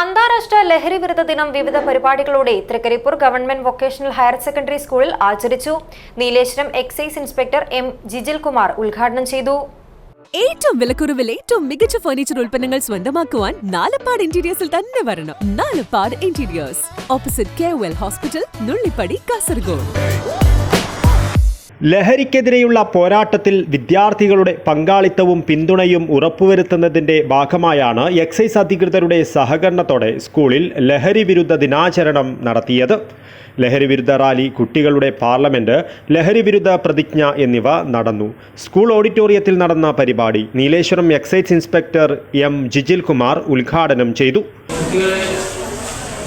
അന്താരാഷ്ട്ര ലഹരി വിരുദ്ധ ദിനം വിവിധ പരിപാടികളോടെ Trikaripur government vocational higher secondary സ്കൂളിൽ ആചരിച്ചു. Nileshwaram excise inspector M Jijil Kumar ഉദ്ഘാടനം ചെയ്തു. ഏറ്റവും വിലക്കുറവിൽ ഏറ്റവും മികച്ച ഫർണിച്ചർ ഉൽപ്പന്നങ്ങൾ സ്വന്തമാക്കുവാൻ നാലപ്പാട് ഇന്റീരിയേഴ്സിൽ തന്നെ വരണം. Nalappad interiors opposite K hospital Nullippady Kasaragod ലഹരിക്കെതിരെയുള്ള പോരാട്ടത്തിൽ വിദ്യാർത്ഥികളുടെ പങ്കാളിത്തവും പിന്തുണയും ഉറപ്പുവരുത്തുന്നതിന്റെ ഭാഗമായാണ് എക്സൈസ് അധികൃതരുടെ സഹകരണത്തോടെ സ്കൂളിൽ ലഹരി വിരുദ്ധ ദിനാചരണം നടത്തിയത്. ലഹരി വിരുദ്ധ റാലി കുട്ടികളുടെ പാർലമെന്റ് ലഹരി വിരുദ്ധ പ്രതിജ്ഞ എന്നിവ നടന്നു. സ്കൂൾ ഓഡിറ്റോറിയത്തിൽ നടന്ന പരിപാടി Nileshwaram excise inspector M Jijil Kumar ഉദ്ഘാടനം ചെയ്തു.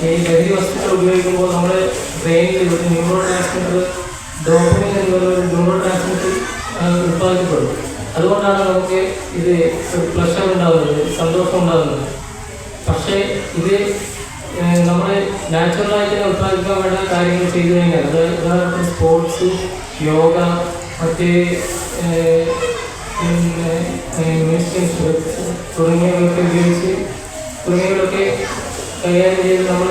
ഈ ലഹരി വസ്തുക്കൾ ഉപയോഗിക്കുമ്പോൾ നമ്മുടെ ബ്രെയിനിൽ ന്യൂറോ ട്രാൻസ്മിറ്റർ ഡോപ്പമിൻ എന്നുള്ള ഒരു ന്യൂറോ ട്രാൻസ്മിറ്റർ ഉത്പാദിക്കപ്പെടും അതുകൊണ്ടാണ് നമുക്ക് ഇത് ഒരു പ്ലഷർ ഉണ്ടാകുന്നത് സന്തോഷം ഉണ്ടാകുന്നത് പക്ഷേ ഇത് നമ്മൾ നാച്ചുറലായിട്ട് തന്നെ ഉത്പാദിക്കാൻ വേണ്ട കാര്യങ്ങൾ ചെയ്തു കഴിഞ്ഞാൽ അതായത് ഉദാഹരണത്തിന് സ്പോർട്സ് യോഗ മറ്റ് തുടങ്ങിയവയൊക്കെ ഉപയോഗിച്ച് തുടങ്ങിയവരൊക്കെ കൈകാര്യം ചെയ്ത് നമ്മൾ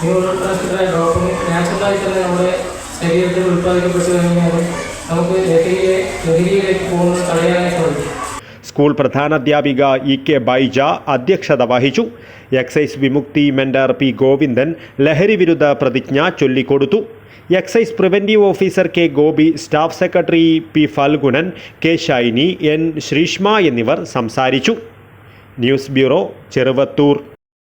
ന്യൂറോ ട്രാൻസ്മിറ്ററായ ഡോപ്പമിൻ നാച്ചുറലായി തന്നെ ഉത്പാദിക്കപ്പെട്ടു കഴിഞ്ഞാൽ നമുക്ക് സ്കൂൾ പ്രധാനാധ്യാപിക ഇ കെ ബൈജ അധ്യക്ഷത വഹിച്ചു. Excise Vimukthi mentor P Govindan ലഹരി വിരുദ്ധ പ്രതിജ്ഞ ചൊല്ലിക്കൊടുത്തു. Excise preventive officer K Gopi staff secretary P Phalgunan K Shiny N Sreeshma എന്നിവർ സംസാരിച്ചു. News bureau Cheruvathur.